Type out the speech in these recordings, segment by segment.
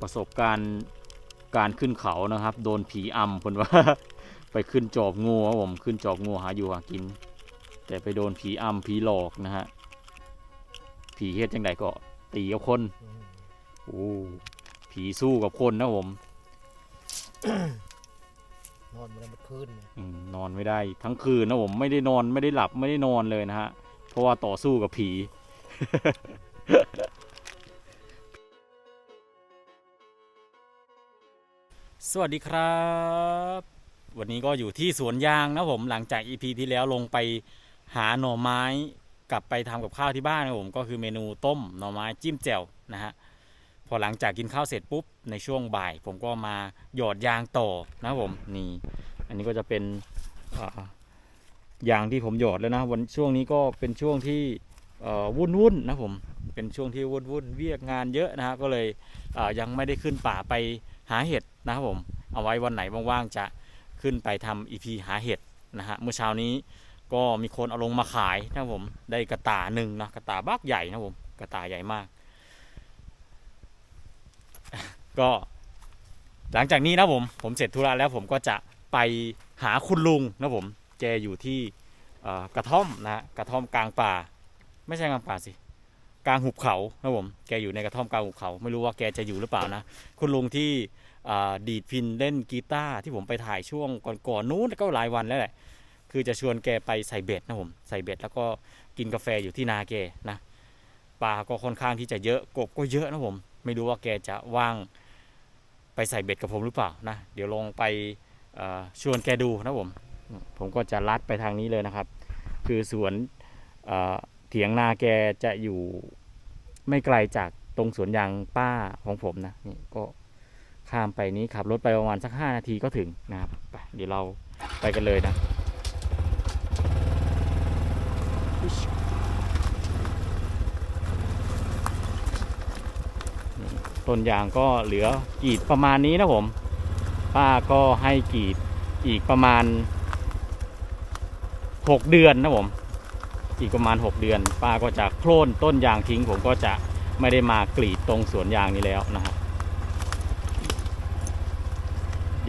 ประสบการณ์การขึ้นเขานะครับ โดนผีอำคนว่า ไปขึ้นจอบงูครับผมขึ้นจอบงูหาอยู่หากิน แต่ไปโดนผีอำผีหลอกนะฮะผีเฮ็ดจังไดก็ตีกับคนอืมโอ้ผีสู้กับคนนะผมนอนมาแล้วมันคืนเนี่ยอืมนอนไม่ได้ทั้งคืนนะผมไม่ได้นอนไม่ได้หลับไม่ได้นอนเลยนะฮะเพราะว่าต่อสู้กับผี สวัสดีครับ วันนี้ก็อยู่ที่สวนยางนะผมหลังจาก EP ที่แล้วลงไปหาหน่อไม้กลับไปทำกับข้าวที่บ้านนะผมก็คือเมนูต้มหน่อไม้จิ้มแจ่วนะฮะพอหลังจากกินข้าวเสร็จปุ๊บในช่วงบ่าย ผมก็มาหยอดยางต่อนะผมนี่อันนี้ก็จะเป็นยางที่ผมหยอดแล้วนะวันช่วงนี้ก็เป็นช่วงที่วุ่นวุ่นๆนะผมเป็นช่วงที่วุ่นวุ่นๆเวียกงานเยอะนะฮะก็เลยยังไม่ได้ขึ้นป่าไป หาเห็ดนะครับผม เอาไว้วันไหนว่างๆจะขึ้นไปทำอีพีหาเห็ดนะฮะเมื่อเช้านี้ก็มีคนเอาลงมาขายนะครับผมได้กระตาหนึ่งนะกระตาบักใหญ่นะครับผมกระตาใหญ่มาก ก็หลังจากนี้นะผมผมเสร็จธุระแล้วผมก็จะไปหาคุณลุงนะผมแกอยู่ที่กระท่อมนะฮะกระท่อมกลางป่า ไม่ใช่กลางป่าสิ กลางหุบเขานะผมแกอยู่ในกระท่อมกลางหุบเขา ไม่รู้ว่าแกจะอยู่หรือเปล่านะคุณลุงที่ดีดพินเล่นกีตาร์ที่ผมไปถ่ายช่วงก่อนๆนู้นก็หลายวันแล้วแหละ คือจะชวนแกไปใส่เบ็ดนะผมใส่เบ็ดแล้วก็กินกาแฟอยู่ที่นาแกนะปลาก็ค่อนข้างที่จะเยอะกบก็เยอะนะผมไม่รู้ว่าแกจะว่างไปใส่เบ็ดกับผมหรือเปล่านะเดี๋ยวลองไปชวนแกดูนะผมผมก็จะลัดไปทางนี้เลยนะครับ คือสวนเถียงนาแกจะอยู่ ไม่ไกลจากตรงสวนยางป้าของผมนะนี่ก็ข้ามไปนี้ขับรถไปประมาณสัก5นาทีก็ถึงนะครับไปเดี๋ยวเราไปกันเลยนะต้นยางก็เหลือกรีดประมาณนี้นะผม ป้าก็ให้กรีดอีกประมาณ6เดือนนะผม อีกประมาณ 6 เดือน ป้าก็จะโค่นต้นยางทิ้ง ผมก็จะไม่ได้มากรีดตรงสวนยางนี้แล้วนะครับ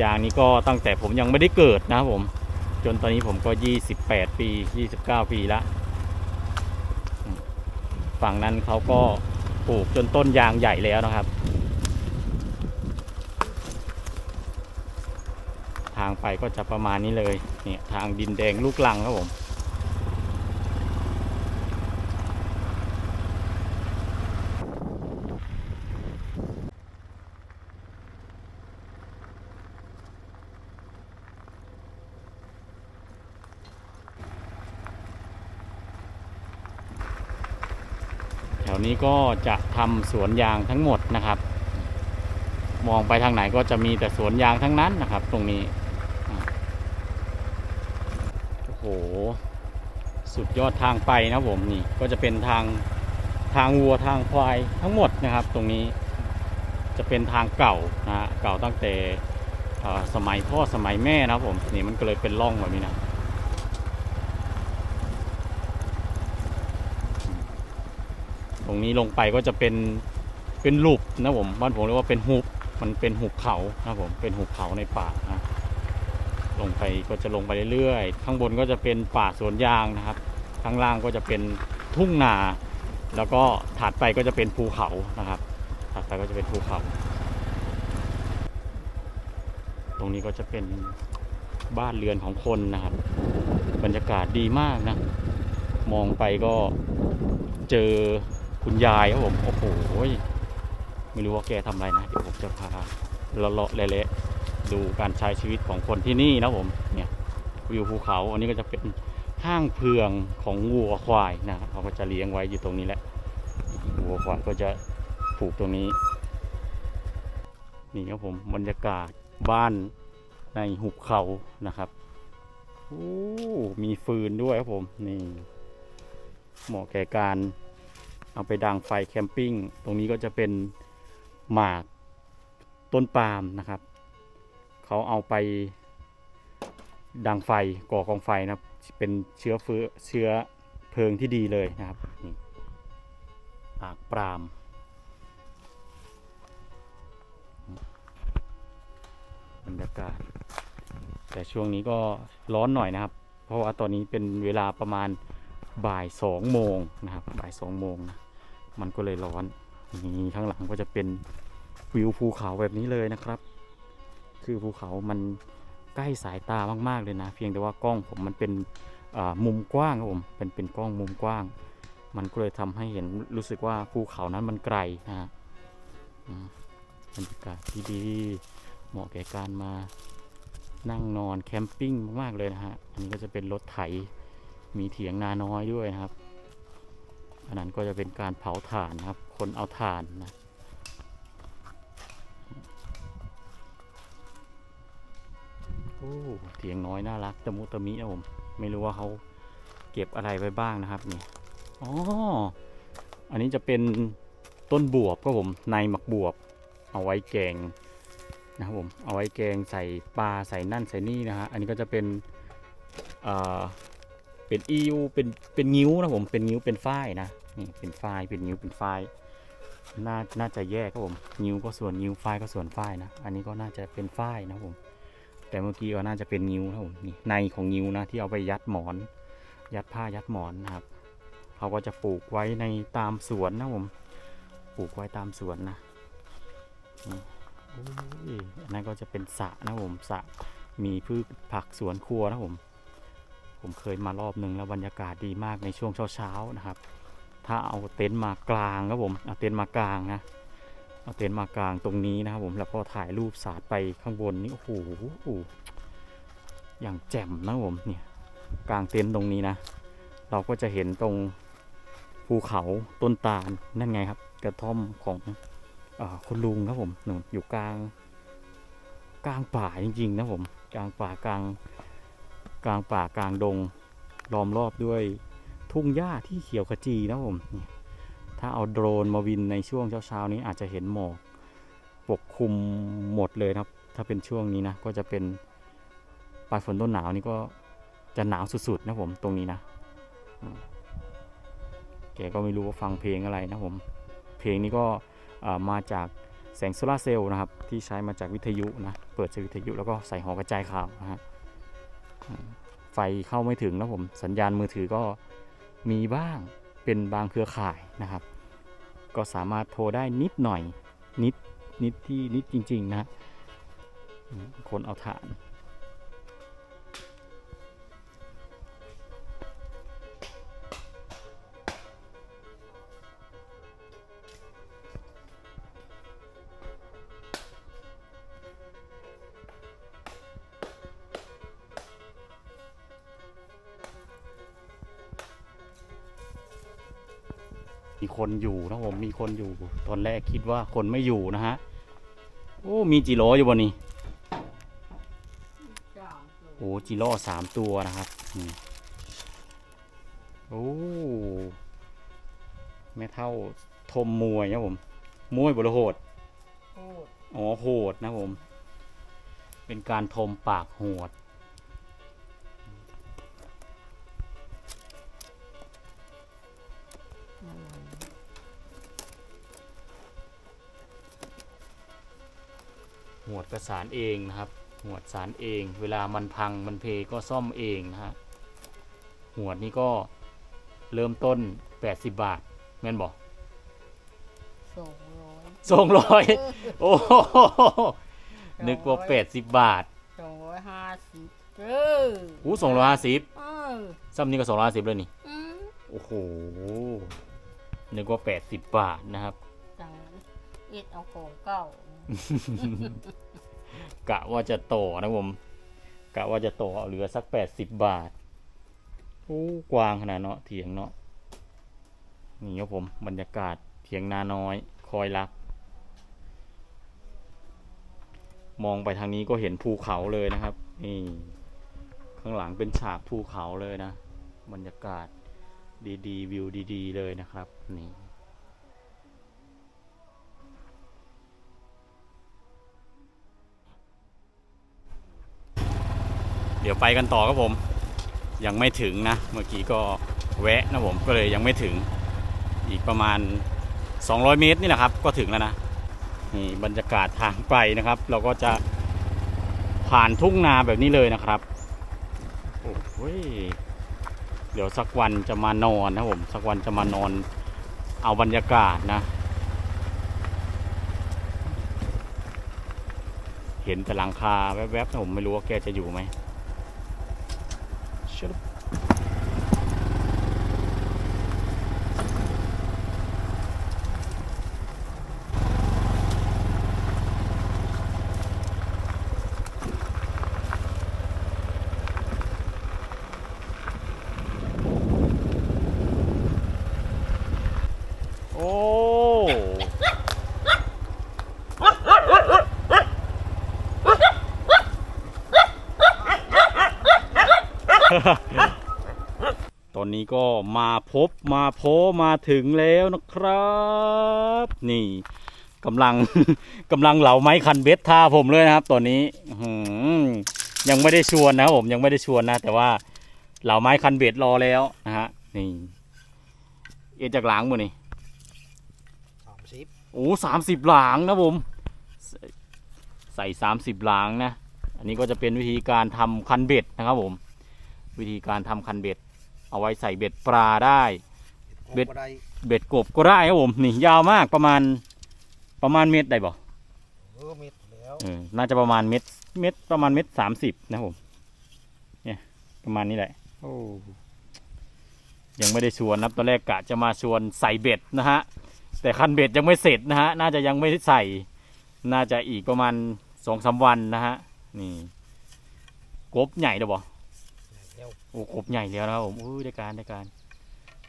ยางนี้ก็ตั้งแต่ผมยังไม่ได้เกิดนะครับผม จนตอนนี้ผมก็ 28 ปี 29 ปีแล้วฝั่งนั้นเขาก็ปลูกจนต้นยางใหญ่แล้วนะครับ ทางไปก็จะประมาณนี้เลยเนี่ยทางดินแดงลูกลังครับผม วนี้ก็จะทำสวนยางทั้งหมดนะครับ มองไปทางไหนก็จะมีแต่สวนยางทั้งนั้นนะครับ ตรงนี้โอ้โหสุดยอดทางไปนะผมนี่ก็จะเป็นทางทางวัวทางควายทั้งหมดนะครับ ตรงนี้จะเป็นทางเก่านะเก่าตั้งแต่สมัยพ่อสมัยแม่นะผมนี่มันก็เลยเป็นร่องแบบนี้นะ รงนี้ลงไปก็จะเป็นเป็นหลุบนะผมบ้านผมเรียกว่าเป็นหุบมันเป็นหุบเขานะผมเป็นหุบเขาในป่านะลงไปก็จะลงไปเรื่อยๆข้างบนก็จะเป็นป่าสวนยางนะครับ ข้างล่างก็จะเป็นทุ่งนา แล้วก็ถัดไปก็จะเป็นภูเขานะครับถัดไปก็จะเป็นภูเขา ตรงนี้ก็จะเป็นบ้านเรือนของคนนะครับ บรรยากาศดีมากนะ มองไปก็เจอ คุณยายครับผม โอ้โห ไม่รู้ว่าแกทำอะไรนะ เดี๋ยวผมจะพาเลาะๆเละๆดูการใช้ชีวิตของคนที่นี่นะผม เนี่ยวิวภูเขา อันนี้ก็จะเป็นห้างเพืองของวัวควายนะเขาก็จะเลี้ยงไว้อยู่ตรงนี้แหละ วัวควายก็จะผูกตรงนี้ นี่ครับผมบรรยากาศบ้านในหุบเขานะครับโอ้มีฟืนด้วยครับผม นี่เหมาะแก่การ เอาไปดังไฟแคมปิ้ง ตรงนี้ก็จะเป็นหมากต้นปาล์มนะครับ เขาเอาไปดังไฟก่อกองไฟนะครับ เป็นเชื้อเฟื้อเชื้อเพลิงที่ดีเลยนะครับนี่หมากปาล์มบรรยากาศ แต่ช่วงนี้ก็ร้อนหน่อยนะครับ เพราะว่าตอนนี้เป็นเวลาประมาณ บ่ายสองโมงนะครับบ่ายสองโมงนะมันก็เลยร้อนนี่ข้างหลังก็จะเป็นวิวภูเขาแบบนี้เลยนะครับ คือภูเขามันใกล้สายตามากๆเลยนะ เพียงแต่ว่ากล้องผมมันเป็นมุมกว้างครับผมเป็นเป็นกล้องมุมกว้าง มันก็เลยทำให้เห็นรู้สึกว่าภูเขานั้นมันไกลนะฮะบรรยากาศที่ดีเหมาะแก่การมานั่งนอนแคมปิ้งมากๆเลยนะฮะ อันนี้ก็จะเป็นรถไถ มีเถียงนาน้อยด้วยนะครับ อันนั้นก็จะเป็นการเผาถ่านนะครับ คนเอาถ่านนะโอ้เถียงน้อยน่ารักตะมุตะมินะผม ไม่รู้ว่าเขาเก็บอะไรไว้บ้างนะครับนี่อ๋อ อันนี้จะเป็นต้นบวบก็ผมในหมักบวบ เอาไว้แกงนะครับผม เอาไว้แกงใส่ปลาใส่นั่นใส่นี่นะฮะ อันนี้ก็จะเป็น เป็นอิวเป็นเป็นงิ้วนะผมเป็นงิ้วเป็นฝ้ายนะนี่เป็นฝ้ายเป็นงิ้วเป็นฝ้ายน่าน่าจะแยกครับผมงิ้วก็ส่วนงิ้วฝ้ายก็ส่วนฝ้ายนะ อันนี้ก็น่าจะเป็นฝ้ายนะผม แต่เมื่อกี้ก็น่าจะเป็นงิ้วนะครับผมนี่ในของงิ้วนะที่เอาไปยัดหมอน ยัดผ้ายัดหมอนนะครับเขาก็จะปลูกไว้ในตามสวนนะผมปลูกไว้ตามสวนนะอันนั้นก็จะเป็นสระนะผมสระมีพืชผักสวนครัวนะผม ผมเคยมารอบหนึ่งแล้วบรรยากาศดีมากในช่วงเช้าๆนะครับ ถ้าเอาเต็นท์มากลางครับผมเอาเต็นท์มากลางนะเอาเต็นท์มากลางตรงนี้นะครับผมแล้วก็ถ่ายรูปสาดไปข้างบนนี่โอ้โหอย่างแจ่มนะผมเนี่ยกลางเต็นท์ตรงนี้นะ เราก็จะเห็นตรงภูเขาต้นตาลนั่นไงครับ กระท่อมของอคุณลุงครับผมหนูอยู่กลางกลางป่าจริงๆนะผมกลางป่ากลาง กลางป่ากลางดงล้อมรอบด้วยทุ่งหญ้าที่เขียวขจีนะผมถ้าเอาโดรนมาบินในช่วงเช้าๆนี้อาจจะเห็นหมอกปกคลุมหมดเลยครับ ถ้าเป็นช่วงนี้นะก็จะเป็นปลายฝนต้นหนาวนี่ก็จะหนาวสุดๆนะผมตรงนี้นะแกก็ไม่รู้ว่าฟังเพลงอะไรนะผม เพลงนี้ก็มาจากแสงโซลาร์เซลล์นะครับ ที่ใช้มาจากวิทยุนะ เปิดจากวิทยุแล้วก็ใส่หอกระจายข่าวนะฮะ ไฟเข้าไม่ถึงนะผมสัญญาณมือถือก็มีบ้างเป็นบางเครือข่ายนะครับ ก็สามารถโทรได้นิดหน่อยนิดนิดที่นิดจริง ๆ นะคนเอาฐาน มีคนอยู่นะผมมีคนอยู่ตอนแรกคิดว่าคนไม่อยู่นะฮะโอ้มีจิโร่อยู่บนนี้โอ้จิโร่สามตัวนะครับนี่โอ้แม่เท่าทมมวยนะผมมวยบรโหดโคตรอ๋อโหดนะผม เป็นการทมปากโหด สานเองนะครับหวดสารเอง เวลามันพังมันเพก็ซ่อมเองนะฮะหวดนี้ก็เริ่มต้น 80 บาทแม่นบอกสองร้อยสองร้อยโอ้โหนึกว่า80บาทสองร้อยห้าสิบเอออู้สองร้อยห้าสิบเออซ้ำนี้ก็สองร้อยห้าสิบเลยนี่อืมโอ้โหนึกว่า80บาทนะครับจังเอ็ดเอาของเก่า กะว่าจะต่อนะผมกะว่าจะต่อเหลือสัก80บาทโอ้กว้างขนาดเนาะเถียงเนาะนี่ครับผมบรรยากาศเถียงนาน้อยคอยรัก มองไปทางนี้ก็เห็นภูเขาเลยนะครับนี่ข้างหลังเป็นฉากภูเขาเลยนะ บรรยากาศดีๆ วิวดี ๆ เลยนะครับนี่ เดี๋ยวไปกันต่อครับผม ยังไม่ถึงนะ เมื่อกี้ก็แวะนะผมก็เลยยังไม่ถึงอีกประมาณ 200 เมตรนี่แหละครับ ก็ถึงแล้วนะนี่บรรยากาศทางไปนะครับ เราก็จะผ่านทุ่งนาแบบนี้เลยนะครับโอ้โหยเดี๋ยวสักวันจะมานอนนะผมสักวันจะมานอนเอาบรรยากาศนะ เห็นแต่หลังคาแวบๆนะผมไม่รู้ว่าแกจะอยู่ไหม ชึบโอ้ ตอนนี้ก็มา พบมาโพมาถึงแล้วนะครับ นี่กำลังกำลังเหลาไม้คันเบ็ดท่าผมเลยนะครับ ตอนนี้อื้อหือยังไม่ได้ชวนนะครับผมยังไม่ได้ชวนนะ แต่ว่าเหลาไม้คันเบ็ดรอแล้วนะฮะนี่ เอะจากหลังมือนี่สามสิบโอ้สามสิบหลางนะผมใส่ใส่สามสิบหลางนะ อันนี้ก็จะเป็นวิธีการทำคันเบ็ดนะครับผม วิธีการทำคันเบ็ด เอาไว้ใส่เบ็ดปลาได้ เบ็ดก็ได้เบ็ดกบก็ได้ครับผมนี่ยาวมากประมาณประมาณเม็ดได้บ่เออเม็ดแล้วเออน่าจะประมาณเม็ดเม็ดประมาณเม็ดสามสิบนะครับผมเนี่ยประมาณนี้แหละโอ้ยังไม่ได้ชวนนะครับตอนแรกกะจะมาชวนใส่เบ็ดนะฮะแต่คันเบ็ดยังไม่เสร็จนะฮะน่าจะยังไม่ได้ใส่ น่าจะอีกประมาณสองสามวันนะฮะนี่กบใหญ่เด้อบ่ แล้วโอ้กบใหญ่แล้วนะครับผมอุ้ได้การได้การ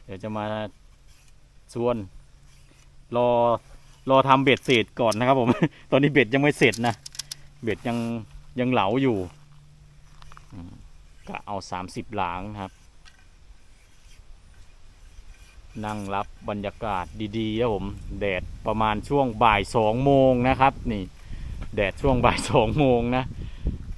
เดี๋ยวจะมาชวน รอรอทำเบ็ดเสร็จก่อนนะครับผม ตอนนี้เบ็ดยังไม่เสร็จนะ เบ็ดยังยังเหลาอยู่ก็เอาสามสิบหลางนะครับ นั่งรับบรรยากาศดีๆครับผม แดดประมาณช่วงบ่ายสองโมงนะครับ นี่ แดดช่วงบ่ายสองโมงนะ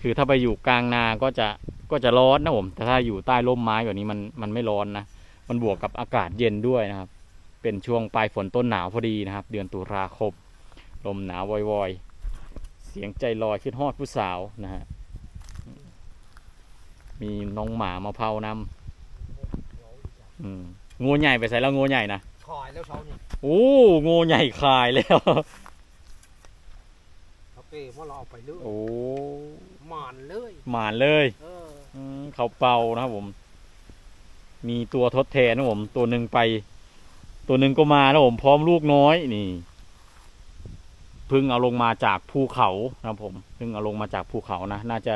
คือถ้าไปอยู่กลางนาก็จะก็จะร้อนนะผมแต่ถ้าอยู่ใต้ร่มไม้แบบนี้มันมันไม่ร้อนนะมันบวกกับอากาศเย็นด้วยนะครับ เป็นช่วงปลายฝนต้นหนาวพอดีนะครับ เดือนตุลาคมลมหนาววอยๆ เสียงใจลอยคิดฮอดผู้สาวนะฮะมีน้องหมามาเผานำอืมงูใหญ่ไปใส่แล้วงูใหญ่นะคอยแล้วเช้านี่โอ้งูใหญ่คายแล้วเขาเป้ว่าเราเอาไปเรื่อยโอ้ หมานเลย หมานเลยเอออืมเขาเป่านะครับผม มีตัวทดแทนนะผม ตัวหนึ่งไป ตัวหนึ่งก็มานะผมพร้อมลูกน้อยนี่เพิ่งเอาลงมาจากภูเขานะครับผมเพิ่งเอาลงมาจากภูเขานะน่าจะ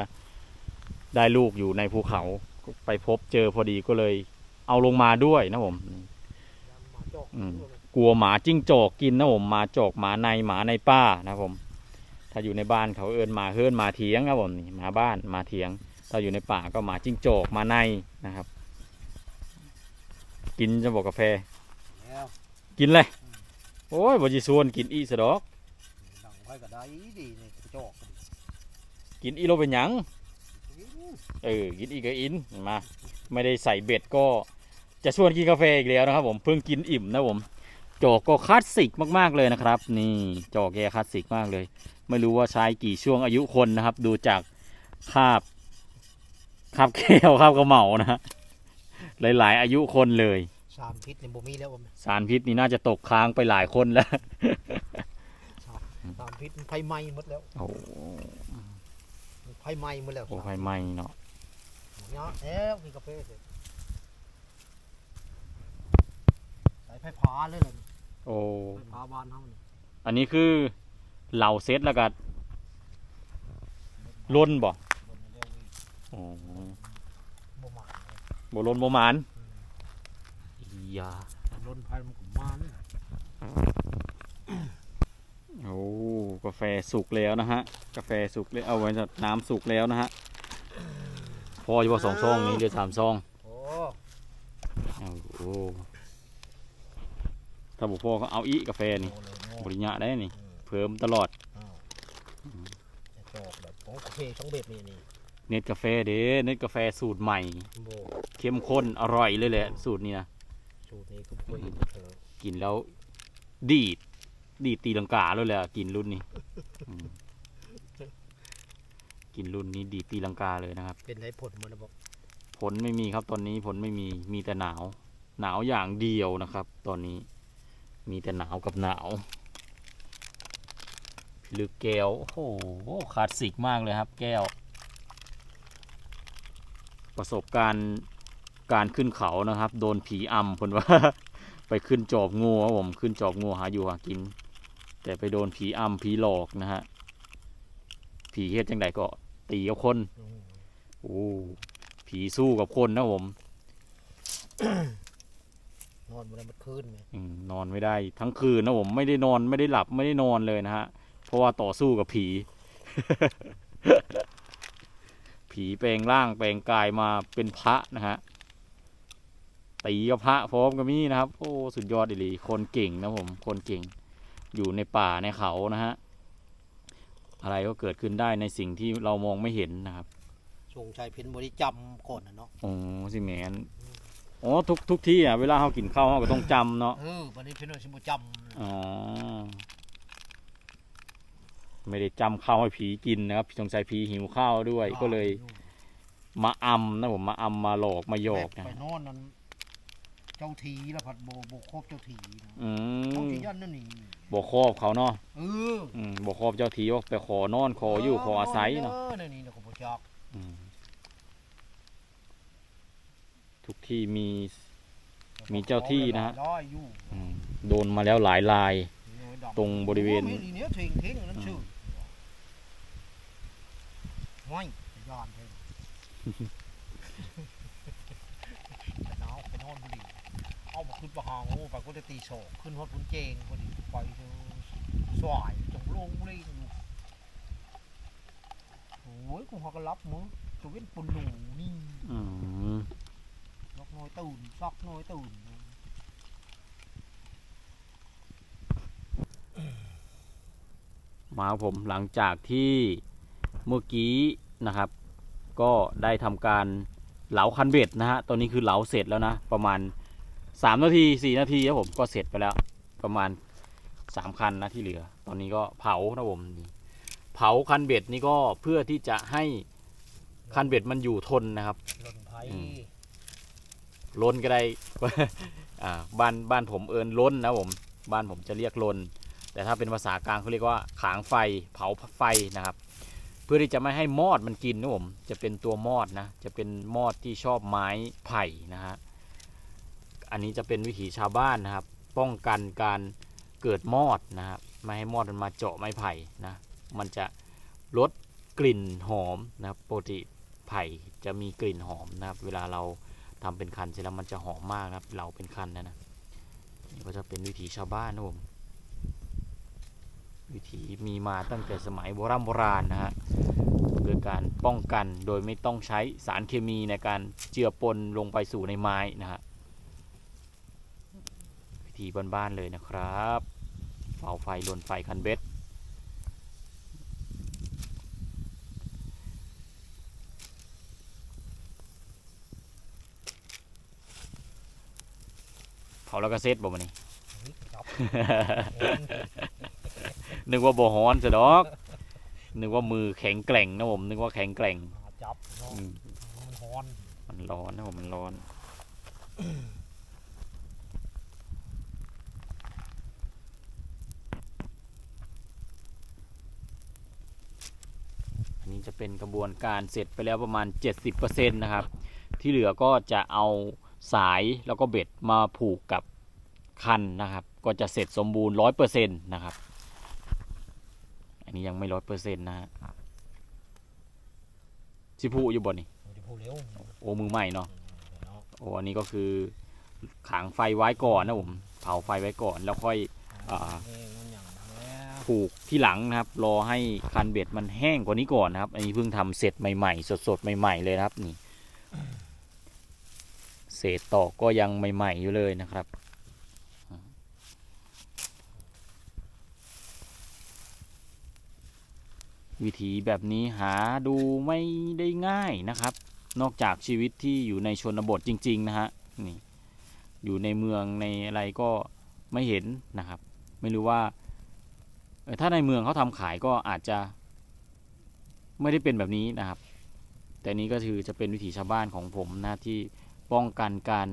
ได้ลูกอยู่ในภูเขาไปพบเจอพอดีก็เลย เอาลงมาด้วยนะผมยันหมาจอกอืม กลัวหมาจิ้งจอกกินนะผมหมาจอกหมาในหมาในป้านะครับผม ถ้าอยู่ในบ้านเขาเอินมาเฮิรนมาเถียงครับผมนี่มาบ้านมาเถียง ถ้าอยู่ในป่าก็มาจิ้งจกมาในนะครับ กินจะบอกกาแฟ แล้วกินเลย โอ้ยบจิชวนกินอีสะดอกดังไว้ก็ได้ดีนี่กระจอกก็ดีกินอีโลเป็นหยัง อืมเออ กินอีก็อินเห็นมา ไม่ได้ใส่เบ็ดก็จะชวนกินกาแฟอีกแล้วนะครับ ผมเพิ่งกินอิ่มนะผมจอกก็คลาสสิกมากๆเลยนะครับ นี่จอกแกคลาสสิกมากเลย ไม่รู้ว่าใช้กี่ช่วงอายุคนนะครับ ดูจากคาบคาบแก้วคาบกระเหมานะฮะหลาย ๆ อายุคนเลย สารพิษในบ่มีแล้วผมสารพิษนี่น่าจะตกค้างไปหลายคนแล้ว สารพิษมันไฟไหม้หมดแล้วโอ้โหมันไฟไหม้หมดแล้วโอ้ไฟไหม้เนาะเนาะแล้วมีกาแฟเสร็จสายไฟฟ้าเลยเลยโอ้ไฟฟ้าบ้านเฮานี่อันนี้คือ เหล่าเซตแล้วก็ล้นบ่บนเร็วอีกโอ้บ่มาบ่ล้นบ่หมานอียาล้นไฟมันก็มาเนี่ยโอ้กาแฟสุกแล้วนะฮะ กาแฟสุกแล้วเอาไว้จากน้ำสุกแล้วนะฮะพออยู่ว่าสองซองนี้เหลือสามซองโอ้เอาโอ้ถ้าบุพ่อก็เอาอีกาแฟนี่โหเลยโง่บริญญาได้นี่อืม เพิ่มตลอดอ้าวจะจอกแบบของกาแฟช่องเบ็ดนี่นี่เน็ตกาแฟเด้เน็ตกาแฟสูตรใหม่ โบเข้มข้นอร่อยเลยแหละ สูตรนี้นะสูตรนี้ก็เคยเห็นเธอกินแล้ว ดีด ดีดตีลังกาเลยแหละกินรุ่นนี้อืมกินรุ่นนี้ดีดตีลังกาเลยนะครับ เป็นได้ผลมันบอกผลไม่มีครับตอนนี้ผลไม่มีมีแต่หนาว หนาวอย่างเดียวนะครับ ตอนนี้มีแต่หนาวกับหนาว พิลึกแก้ว โอ้โหคลาสสิกมากเลยครับ แก้ว ประสบการณ์การขึ้นเขานะครับ โดนผีอำคนว่า ไปขึ้นจอบงูครับผมขึ้นจอบงูหาอยู่หากิน แต่ไปโดนผีอำผีหลอกนะฮะผีเฮ็ดจังใดก็ตีกับคนโอ้ผีสู้กับคนนะผมนอนมาได้มันคืนไหมอืมนอนไม่ได้ทั้งคืนนะผมไม่ได้นอนไม่ได้หลับไม่ได้นอนเลยนะฮะ เพราะว่าต่อสู้กับผี ผีแปลงร่างแปลงกายมาเป็นพระนะฮะตีกับพระพร้อมกับมีนะครับ โอ้สุดยอดอีหลีคนเก่งนะผมคนเก่ง อยู่ในป่าในเขานะฮะอะไรก็เกิดขึ้นได้ในสิ่งที่เรามองไม่เห็นนะครับชงชัยเพ็ญบริจำก่อนนะเนาะโอ้สิแมนอ๋อทุกทุกที่อะเวลาเขากินข้าวเขาก็ต้องจำเนาะเออวันนี้เพ็ญชิบุจำอ๋อ ไม่ได้จำข้าวให้ผีกินนะครับสงสัยผีหิวข้าวด้วย ก็เลยมาอำนะผมมาอำมาหลอกมาหยอกนะไปนอนนั้นเจ้าทีแล้วผัดโบโบครบเจ้าทีนะอืเจ้ามทียันนั่นนี่บอกครอบเขาเนาะเอออืมบอกครอบเจ้าทีว่าไปขอนอนขออยู่ขออาศัยเนาะ ออนี่นี่นะผมบอกจักอืมทุกที่มี มีเจ้าที่นะฮะ ร้อยอยู่อืมโดนมาแล้วหลายลายน้อยดำตรงบริเวณ โอ้มีเนี้ยเทงเทงอันนั้นชื่อ ไม่ยอนเทงไปนอนไปนอนพอดีเอามาขึ้นประหางโอ้ไปก็จะตีโศกขึ้นฮอดพุนเจงพอดีไปเจอสวายจงลงเลยอยู่โอ้ยกูหอก็รับมือตัวเป็นปุ่นหนูนี่อืมนกน้อยตื่นซอกน้อยตื่นมาครับผมหลังจากที่ เมื่อกี้นะครับ ก็ได้ทำการเหลาคันเบ็ดนะฮะตอนนี้คือเหลาเสร็จแล้วนะ ประมาณ 3 นาที 4 นาทีครับผมก็เสร็จไปแล้ว ประมาณ 3 คันนะที่เหลือ ตอนนี้ก็เผานะผมนี่เผาคันเบ็ดนี่ก็เพื่อที่จะให้คันเบ็ดมันอยู่ทนนะครับหล่นไผ่อืมล้นก็ได้อ่าบ้านบ้านผมเอินล้นนะผมบ้านผมจะเรียกล้นแต่ถ้าเป็นภาษากลางเขาเรียกว่าขางไฟเผาไฟนะครับ เพื่อที่จะไม่ให้มอดมันกินนะผมจะเป็นตัวมอดนะจะเป็นมอดที่ชอบไม้ไผ่นะฮะอันนี้จะเป็นวิถีชาวบ้านนะครับ ป้องกันการเกิดมอดนะครับไม่ให้มอดมันมาเจาะไม้ไผ่นะมันจะลดกลิ่นหอมนะครับปกติไผ่จะมีกลิ่นหอมนะครับเวลาเราทำเป็นคันเสร็จแล้วมันจะหอมมากนะครับ เราเป็นคันนะนะนี่ก็จะเป็นวิถีชาวบ้านนะผม วิถีมีมาตั้งแต่สมัยโบราณโบราณนะฮะโดยการป้องกันโดยไม่ต้องใช้สารเคมีในการเจือปนลงไปสู่ในไม้นะฮะวิธีบ้านๆเลยนะครับเฝ้าไฟลนไฟคันเบ็ดเผาแล้วก็เซ็ตบ่มานี่ นึกว่าบ่ฮ้อนซะดอก นึกว่ามือแข็งแกร่งนะผม นึกว่าแข็งแกร่งหาจับเนาะอืม มันฮอนมันร้อนนะผมมันร้อน อันนี้จะเป็นกระบวนการเสร็จไปแล้วประมาณ 70%นะครับ ที่เหลือก็จะเอาสายแล้วก็เบ็ดมาผูกกับคันนะครับ ก็จะเสร็จสมบูรณ์ 100%นะครับ อันนี้ยังไม่ร้อยเปอร์เซ็นต์นะฮะชิพูอยู่บนนี่มันจะพูดเร็วโอ้มือใหม่เนาะเนาะโอ้อันนี้ก็คือขางไฟไว้ก่อนนะผมเผาไฟไว้ก่อนแล้วค่อยอ่าเองมันอย่างแล้วผูกที่หลังนะครับ รอให้คันเบ็ดมันแห้งกว่านี้ก่อนนะครับ อันนี้เพิ่งทำเสร็จใหม่ๆ สดๆใหม่ ๆเลยนะครับนี่ เศษตอกก็ยังใหม่ ๆอยู่เลยนะครับ วิธีแบบนี้หาดูไม่ได้ง่ายนะครับ นอกจากชีวิตที่อยู่ในชนบทจริง ๆ นะฮะนี่อยู่ในเมืองในอะไรก็ไม่เห็นนะครับ ไม่รู้ว่าถ้าในเมืองเขาทำขายก็อาจจะไม่ได้เป็นแบบนี้นะครับ แต่นี้ก็คือจะเป็นวิถีชาวบ้านของผมนะที่ป้องกันการ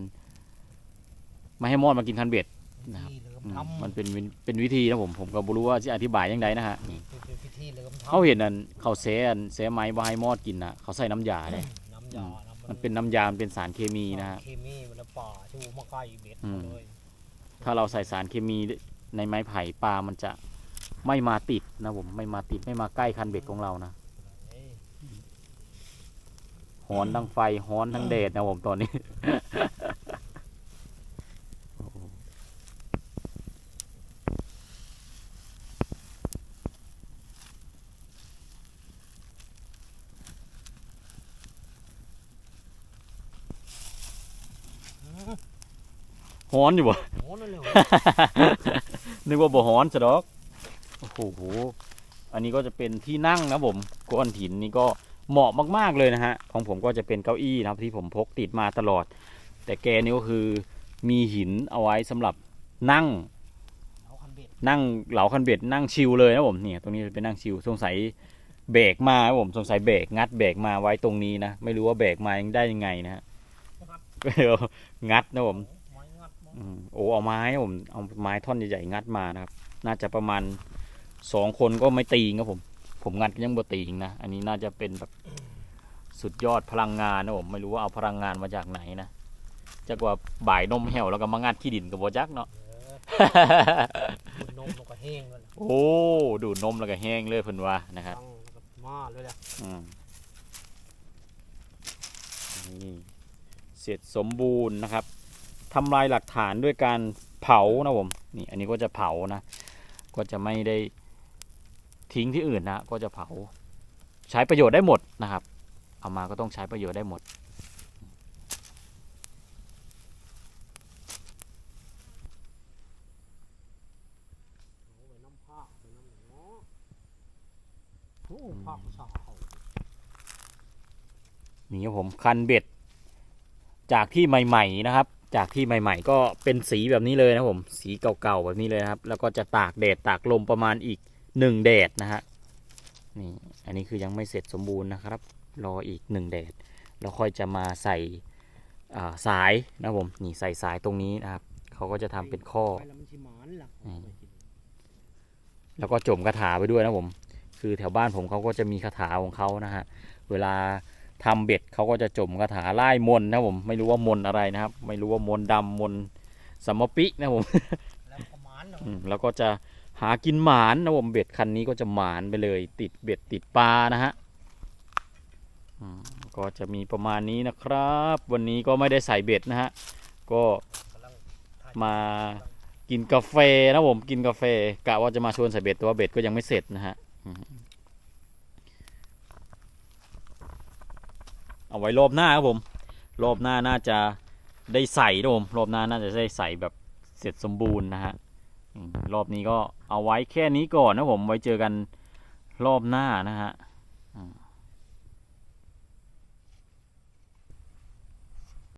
ไม่ให้มอดมากินคันเบ็ดนะครับ มอืมทำมันเป็นวิเป็นวิธีนะผมผมก็บ่รู้ว่าจะอธิบายยังไงนะฮะนี่เป็นพิธีเริ่มทำเขาเห็นอันเขาเซอันเซไม้บให้มอดกินนะเขาใส่น้ำยาเลยน้ำยาน้ำมันเป็นน้ำยามันเป็นสารเคมีนะฮะ เคมีมันละป่าชูมาใกล้เบ็ดอืม เลยถ้าเราใส่สารเคมีในไม้ไผ่ปลามันจะไม่มาติดนะผมไม่มาติดไม่มาใกล้คันเบ็ดของเรานะเอ้ยฮ้อนทั้งไฟฮ้อนทั้งแดดนะผมตอนนี้ โอ้โห อืม ฮ้อนอยู่บ่โอ้นั่นเลยนึกว่าบ่ฮ้อนซะดอกโอ้โหอันนี้ก็จะเป็นที่นั่งนะผมก้อนหินนี่ก็เหมาะมาก ๆเลยนะฮะของผมก็จะเป็นเก้าอี้นะครับที่ผมพกติดมาตลอด แต่แกนี่ก็คือมีหินเอาไว้สำหรับนั่งเอาคันเบ็ดนั่งเหลาคันเบ็ดนั่งชิลเลยนะผมเนี่ยตรงนี้เป็นนั่งชิลสงสัยเบรกมาครับผมสงสัยเบรกงัดเบรกมาไว้ตรงนี้นะไม่รู้ว่าเบรกมายังได้ยังไงนะฮะก็เลยเอางัดนะผมไม้งัดมั้งอืม โอ้เอาไม้ครับผมเอาไม้ท่อนใหญ่ๆงัดมานะครับ น่าจะประมาณสองคนก็ไม่ตีครับผม ผมงัดก็ยังบ่ตีนะ อันนี้น่าจะเป็นแบบสุดยอดพลังงานนะผมไม่รู้ว่าเอาพลังงานมาจากไหนนะจากว่าบ่ายนมแห้วแล้วก็มางัดขี้ดินกับบ่จักเนาะเออคุณนมมันก็แห้งเลยโอ้ดูดนมแล้วก็แห้งเลยเพิ่นว่านะครับตั้งแล้วก็มาเลยแหละอืมนี่เสร็จสมบูรณ์นะครับ ทำลายหลักฐานด้วยการเผานะผมนี่อันนี้ก็จะเผานะ ก็จะไม่ได้ทิ้งที่อื่นนะก็จะเผาใช้ประโยชน์ได้หมดนะครับ เอามาก็ต้องใช้ประโยชน์ได้หมด นี่ครับผมคันเบ็ด จากที่ใหม่ ๆ นะครับ จากที่ใหม่ ๆ ก็เป็นสีแบบนี้เลยนะผม สีเก่าๆแบบนี้เลยครับ แล้วก็จะตากแดดตากลมประมาณอีกหนึ่งแดดนะฮะนี่อันนี้คือยังไม่เสร็จสมบูรณ์นะครับ รออีกหนึ่งแดดแล้วค่อยจะมาใส่าสายนะผมนี่ใส่สายตรงนี้นะครับเขาก็จะทำเป็นข้อแล้วมันชิหมานล่ะอืมแล้วก็จมคาถาไปด้วยนะผม คือแถวบ้านผมเขาก็จะมีคาถาของเขานะฮะ เวลา ทำเบ็ดเขาก็จะจมคาถาไล่มนต์นะผมไม่รู้ว่ามนต์อะไรนะครับ ไม่รู้ว่ามนต์ดำมนต์สัมมปินะผมแล้วก็หมานเนาะอืมแล้วก็จะหากินหมานนะผมเบ็ดคันนี้ก็จะหมานไปเลย ติดเบ็ดติดปลานะฮะอืมก็จะมีประมาณนี้นะครับ วันนี้ก็ไม่ได้ใส่เบ็ดนะฮะก็กำลังถ่ายมากินกาแฟนะผมกินกาแฟกะว่าจะมาชวนใส่เบ็ดแตัวาเบ็ดก็ยังไม่เสร็จนะฮะอืม เอาไว้รอบหน้าครับผม รอบหน้าน่าจะได้ใส่นะผมรอบหน้าน่าจะได้ใส่แบบเสร็จสมบูรณ์นะฮะรอบนี้ก็เอาไว้แค่นี้ก่อนนะผมไว้เจอกันรอบหน้านะฮะ